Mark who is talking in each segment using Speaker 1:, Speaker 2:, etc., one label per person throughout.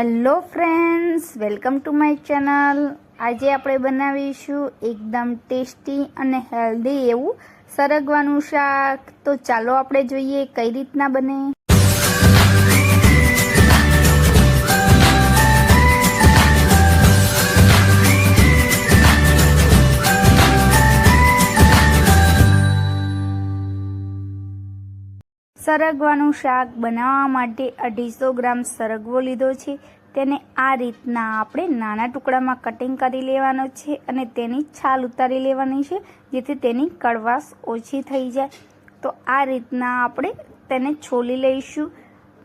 Speaker 1: Hello friends welcome to my channel આજે આપણે બનાવીશું એકદમ ટેસ્ટી અને હેલ્ધી એવું સરગવાનું શાક. તો ચાલો આપણે જોઈએ કઈ રીતના બને. સરગવાનું શાક બનાવવા માટે અઢીસો ગ્રામ સરગવો લીધો છે. તેને આ રીતના આપણે નાના ટુકડામાં કટિંગ કરી લેવાનો છે અને તેની છાલ ઉતારી લેવાની છે, જેથી તેની કડવાશ ઓછી થઈ જાય. તો આ રીતના આપણે તેને છોલી લઈશું.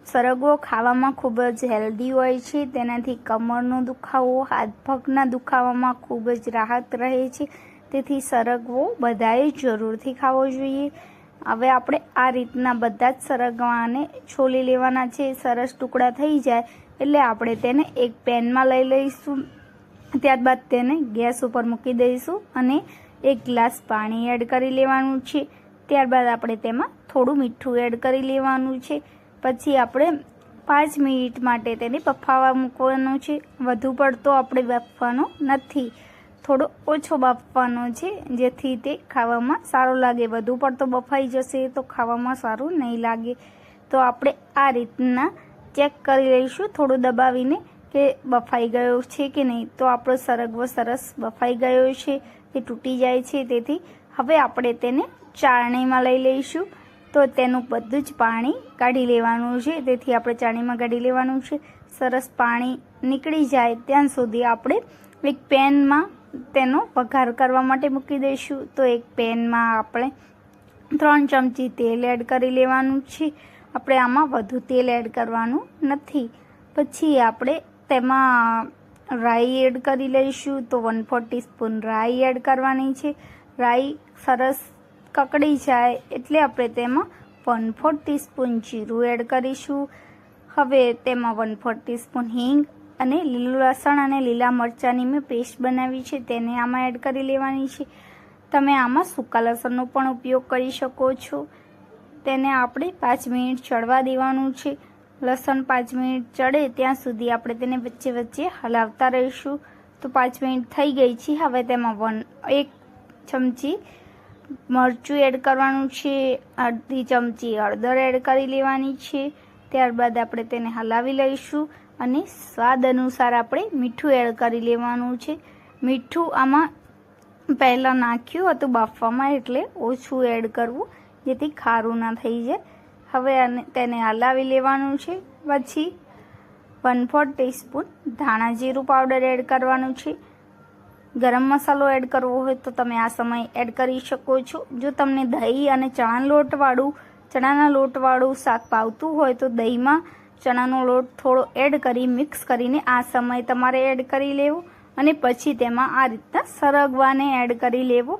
Speaker 1: સરગવો ખાવામાં ખૂબ જ હેલ્ધી હોય છે, તેનાથી કમરનો દુખાવો, હાથ પગના દુખાવામાં ખૂબ જ રાહત રહે છે. તેથી સરગવો બધાએ જરૂરથી ખાવો જોઈએ. હવે આપણે આ રીતના બધા જ સરગવાને છોલી લેવાના છે. સરસ ટુકડા થઈ જાય એટલે આપણે તેને એક પેનમાં લઈ લઈશું. ત્યારબાદ તેને ગેસ ઉપર મૂકી દઈશું અને એક ગ્લાસ પાણી એડ કરી લેવાનું છે. ત્યારબાદ આપણે તેમાં થોડું મીઠું એડ કરી લેવાનું છે. પછી આપણે પાંચ મિનિટ માટે તેને બફાવા મૂકવાનું છે. વધુ પડતો આપણે બફવાનો નથી. થોડો ઓછો બાફવાનો છે, જેથી તે ખાવામાં સારો લાગે. વધુ પડતો બફાઈ જશે તો ખાવામાં સારું નહીં લાગે. તો આપણે આ રીતના ચેક કરી લઈશું, થોડું દબાવીને કે બફાઈ ગયો છે કે નહીં. તો આપણો સરગવો સરસ બફાઈ ગયો છે, તે તૂટી જાય છે, તેથી હવે આપણે તેને ચાળણીમાં લઈ લઈશું. તો તેનું બધું જ પાણી કાઢી લેવાનું છે, તેથી આપણે ચાળણીમાં કાઢી લેવાનું છે. સરસ પાણી નીકળી જાય ત્યાં સુધી આપણે એક પેનમાં તેનો વઘાર કરવા માટે મૂકી દઈશું. તો એક પેનમાં આપણે ત્રણ ચમચી તેલ એડ કરી લેવાનું છે. આપણે આમાં વધુ તેલ એડ કરવાનું નથી. પછી આપણે તેમાં રાઈ એડ કરી લઈશું. તો વન ફોર્ટી સ્પૂન રાઈ એડ કરવાની છે. રાઈ સરસ કકડી જાય એટલે આપણે તેમાં વન ફોર્ટી સ્પૂન જીરું એડ કરીશું. હવે તેમાં વન ફોર્ટી સ્પૂન હિંગ અને લીલું લસણ અને લીલા મરચાંની મેં પેસ્ટ બનાવી છે, તેને આમાં એડ કરી લેવાની છે. તમે આમાં સૂકા લસણનો પણ ઉપયોગ કરી શકો છો. તેને આપણે પાંચ મિનિટ ચડવા દેવાનું છે. લસણ પાંચ મિનિટ ચડે ત્યાં સુધી આપણે તેને વચ્ચે વચ્ચે હલાવતા રહીશું. તો પાંચ મિનિટ થઈ ગઈ છે, હવે તેમાં વન, એક ચમચી મરચું એડ કરવાનું છે, અડધી ચમચી હળદર એડ કરી લેવાની છે. ત્યારબાદ આપણે તેને હલાવી લઈશું. અને સ્વાદ અનુસાર આપણે મીઠું એડ કરી લેવાનું છે. મીઠું આમાં પહેલાં નાખ્યું હતું બાફવામાં એટલે ઓછું એડ કરવું, જેથી ખારું ના થઈ જાય. હવે તેને હલાવી લેવાનું છે. પછી વન ફોર ટીસ્પૂન ધાણા જીરું પાવડર એડ કરવાનું છે. ગરમ મસાલો એડ કરવો હોય તો તમે આ સમયે એડ કરી શકો છો. જો તમને દહીં અને ચણા લોટવાળું ચણાના લોટવાળું શાક પાવતું હોય તો દહીંમાં ચણાનો લોટ થોડો એડ કરી મિક્સ કરીને આ સમય તમારે એડ કરી લેવો અને પછી તેમાં આ રીતના સરગવાને એડ કરી લેવો.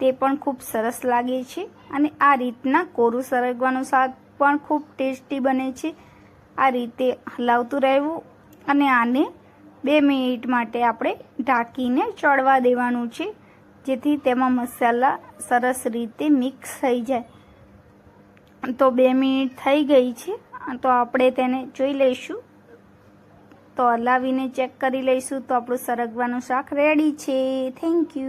Speaker 1: તે પણ ખૂબ સરસ લાગે છે અને આ રીતના કોરું સરગવાનું શાક પણ ખૂબ ટેસ્ટી બને છે. આ રીતે હલાવતું રહેવું અને આને બે મિનિટ માટે આપણે ઢાંકીને ચડવા દેવાનું છે, જેથી તેમાં મસાલા સરસ રીતે મિક્સ થઈ જાય. તો બે મિનિટ થઈ ગઈ છે. તો આપણે તેને જોઈ લઈશું. તો હલાવીને ચેક કરી લઈશું તો આપણું સરગવાનું શાક રેડી છે. Thank you